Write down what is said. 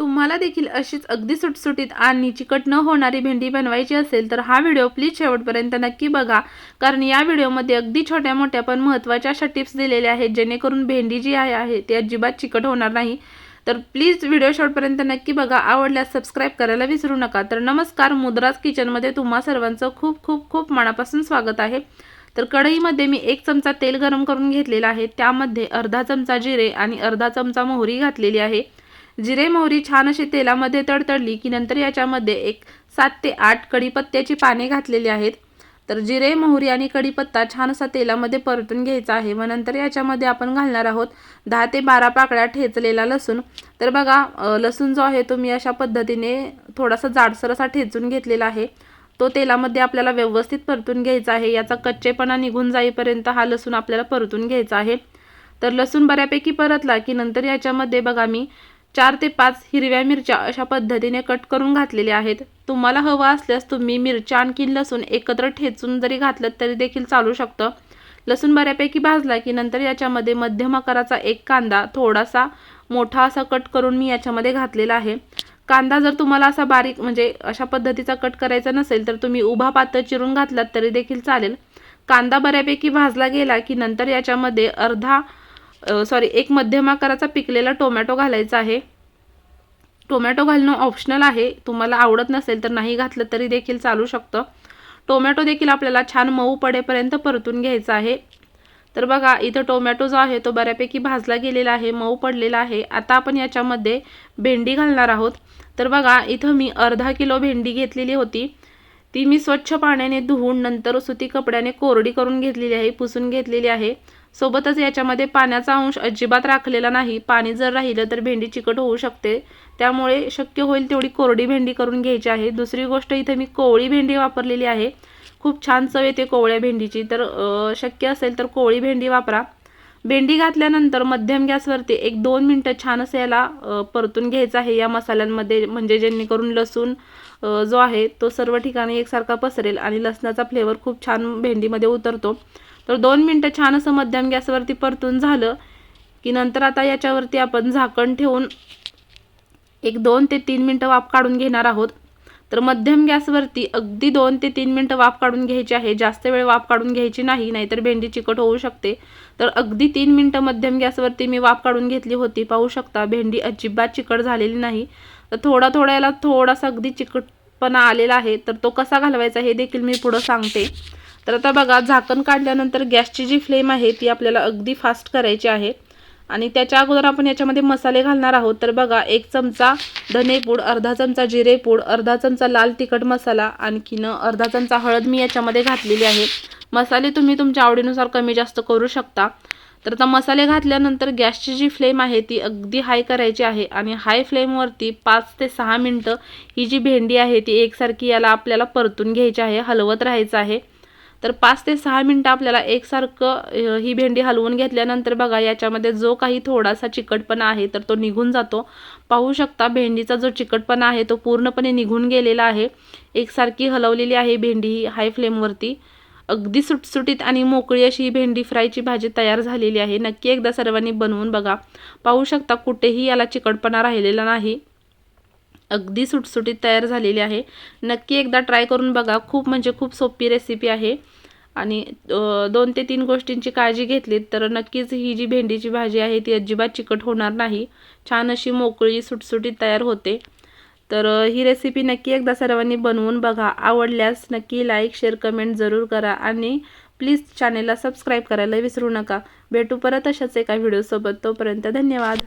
तुम्हाला देखील अशीच अगदी सुटसुटीत आणि चिकट न होणारी भेंडी बनवायची असेल तर हा व्हिडिओ प्लीज शेवटपर्यंत नक्की बघा. कारण या व्हिडिओमध्ये अगदी छोट्या मोठ्या पण महत्त्वाच्या अशा टिप्स दिलेल्या आहेत जेणेकरून भेंडी जी आहे ती अजिबात चिकट होणार नाही. तर प्लीज व्हिडिओ शेवटपर्यंत नक्की बघा. आवडल्यास सबस्क्राईब करायला विसरू नका. तर नमस्कार मुद्राज किचनमध्ये तुम्हा सर्वांचं खूप खूप खूप मनापासून स्वागत आहे. तर कढईमध्ये मी एक चमचा तेल गरम करून घेतलेला आहे. त्यामध्ये अर्धा चमचा जिरे आणि अर्धा चमचा मोहरी घातलेली आहे. जिरे मोहरी छान अशी तेलामध्ये तडतडली की नंतर याच्यामध्ये एक सात ते आठ कढीपत्त्याची पाने घातलेली आहेत. तर जिरे मोहरी आणि कढीपत्ता छान असा तेलामध्ये परतून घ्यायचा आहे. व नंतर याच्यामध्ये आपण घालणार आहोत दहा ते बारा पाकळ्या ठेचलेला लसूण. तर बघा लसूण जो आहे तो मी अशा पद्धतीने थोडासा जाडसर असा ठेचून घेतलेला आहे. तो तेलामध्ये आपल्याला व्यवस्थित परतून घ्यायचा आहे. याचा कच्चेपणा निघून जाईपर्यंत हा लसूण आपल्याला परतून घ्यायचा आहे. तर लसूण बऱ्यापैकी परतला की नंतर याच्यामध्ये बघा मी चार ते पाच हिरव्या मिरच्या अशा पद्धतीने कट करून घातलेल्या आहेत. तुम्हाला हवं असल्यास तुम्ही मिरच्या आणखीन लसूण एकत्र ठेचून जरी घातलं तरी देखील चालू शकतं. लसूण बऱ्यापैकी भाजला की नंतर याच्यामध्ये मध्यम आकाराचा एक कांदा थोडासा मोठा असा कट करून मी याच्यामध्ये घातलेला आहे. कांदा जर तुम्हाला असा बारीक म्हणजे अशा पद्धतीचा कट करायचा नसेल तर तुम्ही उभा पातळ चिरून घातलात तरी देखील चालेल. कांदा बऱ्यापैकी भाजला गेला की नंतर याच्यामध्ये अर्धा सॉरी एक मध्यम आकाराचा पिकलेला टोमॅटो घालायचा आहे. टोमॅटो घालणं ऑप्शनल आहे. तुम्हाला आवडत नसेल तर नाही घातलं तरी देखील चालू शकतं. टोमॅटो देखील आपल्याला छान मऊ पडेपर्यंत परतून घ्यायचा आहे. तर बघा इथं टोमॅटो जो आहे तो बऱ्यापैकी भाजला गेलेला आहे मऊ पडलेला आहे. आता आपण याच्यामध्ये भेंडी घालणार आहोत. तर बघा इथं मी अर्धा किलो भेंडी घेतलेली होती. ती मी स्वच्छ पाण्याने धुवून नंतर सुती कपड्याने कोरडी करून घेतलेली आहे पुसून घेतलेली आहे. सोबतच याच्यामध्ये पाण्याचा अंश अजिबात राखलेला नाही. पाणी जर राहिलं तर भेंडी चिकट होऊ शकते. त्यामुळे शक्य होईल तेवढी कोरडी भेंडी करून घ्यायची आहे. दुसरी गोष्ट इथं मी कोवळी भेंडी वापरलेली आहे. खूप छान चव येते कोवळ्या भेंडीची. तर शक्य असेल तर कोवळी भेंडी वापरा. भेंडी घातल्यानंतर मध्यम गॅसवरती एक दोन मिनटं छान असं याला परतून घ्यायचं आहे. या मसाल्यांमध्ये म्हणजे जेणेकरून लसूण जो आहे तो सर्व ठिकाणी एकसारखा पसरेल आणि लसणाचा फ्लेवर खूप छान भेंडीमध्ये उतरतो. तर दोन मिनटं छान असं मध्यम गॅसवरती परतून झालं की नंतर आता याच्यावरती आपण झाकण ठेवून एक दोन ते तीन मिनटं वाफ काढून घेणार आहोत. तर मध्यम गॅसवरती अगदी दोन ते तीन मिनटं वाफ काढून घ्यायची आहे. जास्त वेळ वाफ काढून घ्यायची नाही नाहीतर भेंडी चिकट होऊ शकते. तर अगदी तीन मिनटं मध्यम गॅसवरती मी वाफ काढून घेतली होती. पाहू शकता भेंडी अजिबात चिकट झालेली नाही. तर थोडा थोडा याला थोडासा अगदी चिकटपणा आलेला आहे. तर तो कसा घालवायचा हे देखील मी पुढं सांगते. तर आता बघा झाकण काढल्यानंतर गॅसची जी फ्लेम आहे ती आपल्याला अगदी फास्ट करायची आहे. आणि त्याच्या अगोदर आपण याच्यामध्ये मसाले घालणार आहोत. तर बघा एक चमचा धनेपूड अर्धा चमचा जिरेपूड अर्धा चमचा लाल तिखट मसाला आणखीन अर्धा चमचा हळद मी याच्यामध्ये घातलेली आहे. मसाले तुम्ही तुमच्या आवडीनुसार कमी जास्त करू शकता. तर आता मसाले घातल्यानंतर गॅसची जी फ्लेम आहे ती अगदी हाय करायची आहे आणि हाय फ्लेमवरती पाच ते सहा मिनटं ही जी भेंडी आहे ती एकसारखी याला आपल्याला परतून घ्यायची आहे हलवत राहायचं आहे. तर पाच ते सहा मिनटं आपल्याला एकसारखं ही भेंडी हलवून घेतल्यानंतर बघा याच्यामध्ये जो काही थोडासा चिकटपणा आहे तर तो निघून जातो. पाहू शकता भेंडीचा जो चिकटपणा आहे तो पूर्णपणे निघून गेलेला आहे. एकसारखी हलवलेली आहे भेंडी ही हाय फ्लेमवरती. अगदी सुटसुटीत आणि मोकळी अशी ही भेंडी फ्रायची भाजी तयार झालेली आहे. नक्की एकदा सर्वांनी बनवून बघा. पाहू शकता कुठेही याला चिकटपणा राहिलेला नाही. अगदी सुटसुटीत तयार झालेली आहे. नक्की एकदा ट्राय करून बघा. खूप म्हणजे खूप सोपी रेसिपी आहे. आणि दोन ते तीन गोष्टींची काळजी घेतलीत तर नक्कीच ही जी भेंडीची भाजी आहे ती अजिबात चिकट होणार नाही. छान अशी मोकळी सुटसुटीत तयार होते. तर ही रेसिपी नक्की एकदा सर्वांनी बनवून बघा. आवडल्यास नक्की लाईक शेअर कमेंट जरूर करा. आणि प्लीज चॅनेलला सबस्क्राईब करायला विसरू नका. भेटू परत अशाच एका व्हिडिओसोबत तोपर्यंत धन्यवाद.